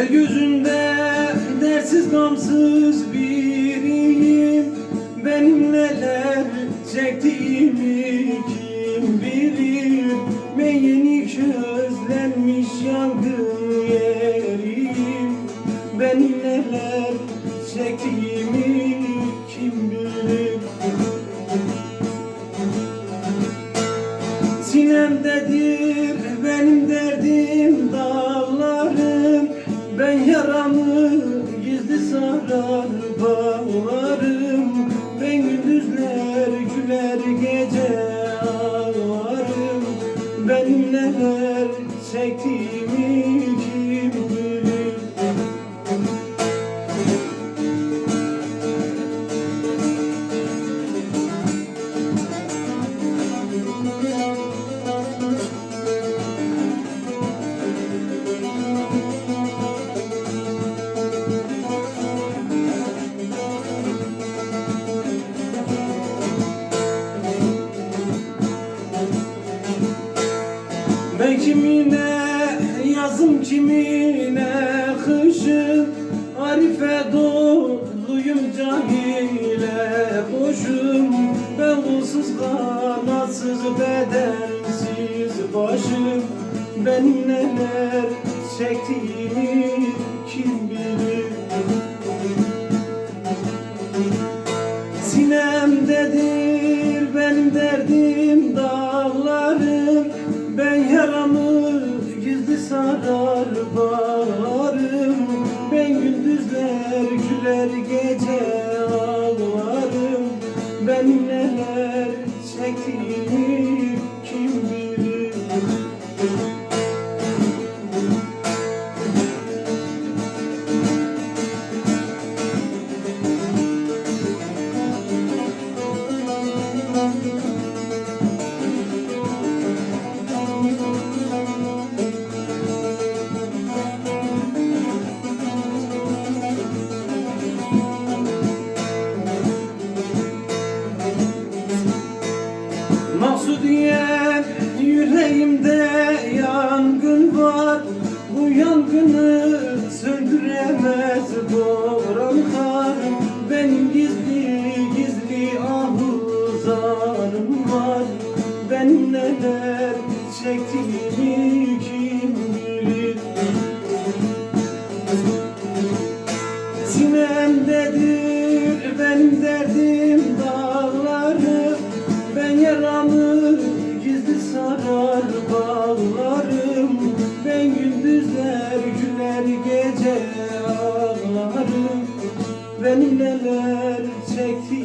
Gökyüzünde dersiz gamsız biriyim. Benim neler çektiğimi kim bilir? Ben yeni közlenmiş yangın yeriyim. Benim neler çektiğimi kim bilir? Sinemdedir benim derdim Ben yaramı gizli sarar bağlarım. Ben gündüzler güler gece ağlarım. Ben neler çektiğimi kim bilir kimine yazım kimine kışım Arife doluyum cahile boşum Ben kulsuz kanatsız bedensiz başım. Ben neler çektiğimi kim sarar bağlarım Ben gündüzler güler gece ağlarım. Ben yüreğimde yangın var. Bu yangını söndüremez boran kar Benim gizli gizli ahuzarım var. Ben neler çektiğimi Ve neler çekti